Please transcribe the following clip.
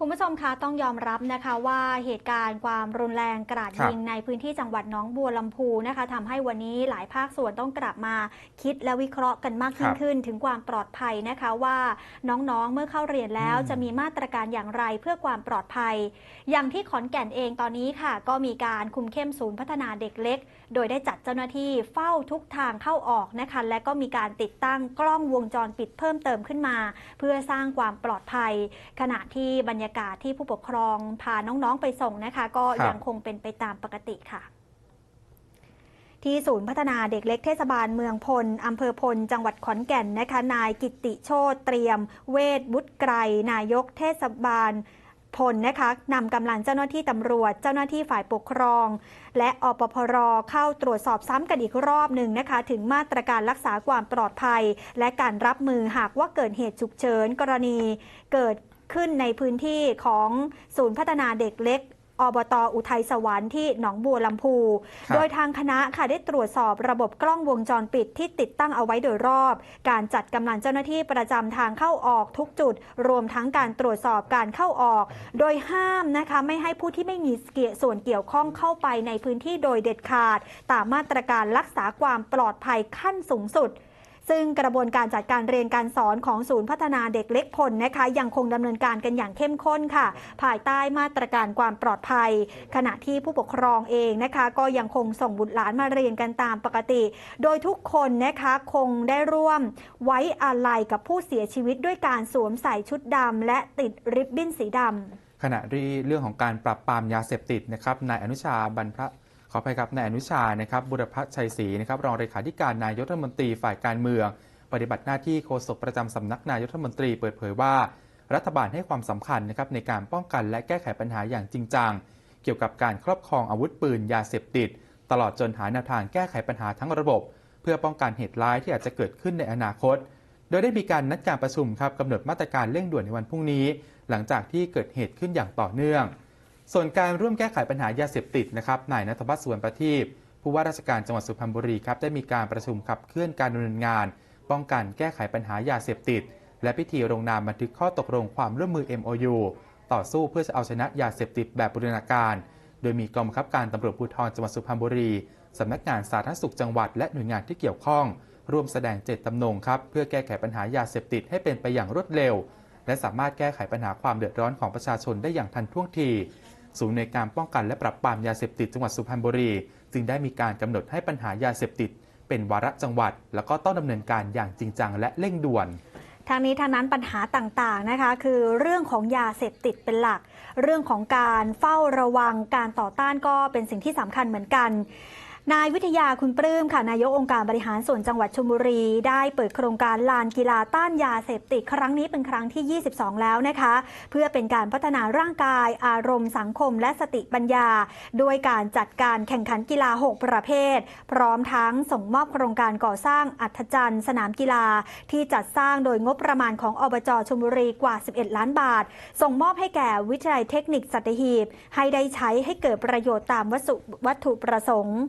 คุณผู้ชมคะต้องยอมรับนะคะว่าเหตุการณ์ความรุนแรงกราดครับยิงในพื้นที่จังหวัดหน้องบัวลำพูนะคะทำให้วันนี้หลายภาคส่วนต้องกลับมาคิดและวิเคราะห์กันมากยิ่คงรับขึ้น ถึงความปลอดภัยนะคะว่าน้องๆเมื่อเข้าเรียนแล้วอืมจะมีมาตรการอย่างไรเพื่อความปลอดภัย อย่างที่ขอนแก่นเองตอนนี้ค่ะ ก็มีการคุมเข้มศูนย์พัฒนาเด็กเล็ก โดยได้จัดเจ้าหน้าที่เฝ้าทุกทางเข้าออกนะคะและก็มีการติดตั้งกล้องวงจรปิดเพิ่มเติมขึ้นมา เพื่อสร้างความปลอดภัย ขณะที่บรรยากาศที่ผู้ปกครองพาน้องๆไปส่งนะคะ ก็ครับยังคงเป็นไปตามปกติค่ะ ที่ศูนย์พัฒนาเด็กเล็กเทศบาลเมืองพลอำเภอพล จังหวัดขอนแก่นนะคะ นายกิตติโชตเตรียม เวทบุตรไกรนายกเทศบาลพลนะคะนำกำลังเจ้าหน้าที่ตำรวจ เจ้าหน้าที่ฝ่ายปกครอง และอปพรเข้าตรวจสอบซ้ำกันอีกรอบหนึ่งนะคะ ถึงมาตรการรักษาความปลอดภัย และการรับมือหากว่าเกิดเหตุฉุกเฉินกรณี เกิด ขึ้นในพื้นที่ของศูนย์พัฒนาเด็กเล็กอบตอุทัยสวรรค์ที่หนองบัวลำพูครับโดยทางคณะค่ะได้ตรวจสอบระบบกล้องวงจรปิดที่ติดตั้งเอาไว้โดยรอบ การจัดกำลังเจ้าหน้าที่ประจำทางเข้าออกทุกจุด รวมทั้งการตรวจสอบการเข้าออก โดยห้ามนะคะไม่ให้ผู้ที่ไม่มีเกี่ยวส่วนเกี่ยวข้องเข้าไปในพื้นที่โดยเด็ดขาด ตามมาตรการรักษาความปลอดภัยขั้นสูงสุด ซึ่งกระบวนการจัดการเรียนการสอนของศูนย์พัฒนาเด็กเล็กพลนะคะ ยังคงดำเนินการกันอย่างเข้มข้นค่ะ ภายใต้มาตรการความปลอดภัย ขณะที่ผู้ปกครองเองนะคะ ก็ยังคงส่งบุตรหลานมาเรียนกันตามปกติ โดยทุกคนนะคะคงได้ร่วมไว้อาลัยกับผู้เสียชีวิตด้วยการสวมใส่ชุดดำและติดริบบิ้นสีดำขณะที่เรื่องของการปราบปรามยาเสพติดนะครับนายอนุชาบรรพระ ขออภัยครับนายอนุชานะครับบุรพชัยศรีนะครับรองเลขาธิการนายกรัฐมนตรีฝ่ายการเมือง ปฏิบัติหน้าที่โฆษกประจำสำนักนายกรัฐมนตรีเปิดเผยว่า รัฐบาลให้ความสำคัญนะครับในการป้องกันและแก้ไขปัญหาอย่างจริงจังเกี่ยวกับการครอบครองอาวุธปืนยาเสพติด ตลอดจนหาแนวทางแก้ไขปัญหาทั้งระบบ เพื่อป้องกันเหตุร้ายที่อาจจะเกิดขึ้นในอนาคต โดยได้มีการนัดการประชุมครับกำหนดมาตรการเร่งด่วนในวันพรุ่งนี้ หลังจากที่เกิดเหตุขึ้นอย่างต่อเนื่อง ส่วนการร่วมแก้ไขปัญหายาเสพติดนะครับนายนัทวัฒน์สุวรรณประทีปผู้ว่าราชการจังหวัดสุพรรณบุรีครับได้มีการประชุมขับเคลื่อนการดำเนินงาน ป้องกันแก้ไขปัญหายาเสพติด และพิธีลงนามบันทึกข้อตกลงความร่วมมือ MOU ต่อสู้เพื่อจะเอาชนะยาเสพติดแบบบูรณาการ โดยมีกองบังคับการตำรวจภูธรจังหวัดสุพรรณบุรีสำนักงานสาธารณสุขจังหวัดและหน่วยงานที่เกี่ยวข้อง ร่วมแสดงเจตจำนงครับเพื่อแก้ไขปัญหายาเสพติดให้เป็นไปอย่างรวดเร็ว และสามารถแก้ไขปัญหาความเดือดร้อนของประชาชนได้อย่างทันท่วงที ศูนย์ในการป้องกันและปรับปรามยาเสพติดจังหวัดสุพรรณบุรี จึงได้มีการกำหนดให้ปัญหายาเสพติด เป็นวาระจังหวัด แล้วก็ต้องดำเนินการอย่างจริงจังและเร่งด่วนทางนี้ทางนั้นปัญหาต่างๆนะคะ คือเรื่องของยาเสพติดเป็นหลัก เรื่องของการเฝ้าระวังการต่อต้านก็เป็นสิ่งที่สำคัญเหมือนกัน นายวิทยาคุณปลื้มค่ะนายกองค์การบริหารส่วนจังหวัดชลบุรี ได้เปิดโครงการลานกีฬาต้านยาเสพติดครั้งนี้เป็นครั้งที่ 22 แล้วนะคะ เพื่อเป็นการพัฒนาร่างกาย อารมณ์สังคม และสติปัญญา ด้วยการจัดการแข่งขันกีฬา 6 ประเภท พร้อมทั้งส่งมอบโครงการก่อสร้างอัธจันทร์สนามกีฬา ที่จัดสร้างโดยงบประมาณของอบจชลบุรีกว่า 11 ล้านบาท ส่งมอบให้แก่วิทยาลัยเทคนิคสัตหีบให้ได้ใช้ให้เกิดประโยชน์ตามวัตถุวัตถุประสงค์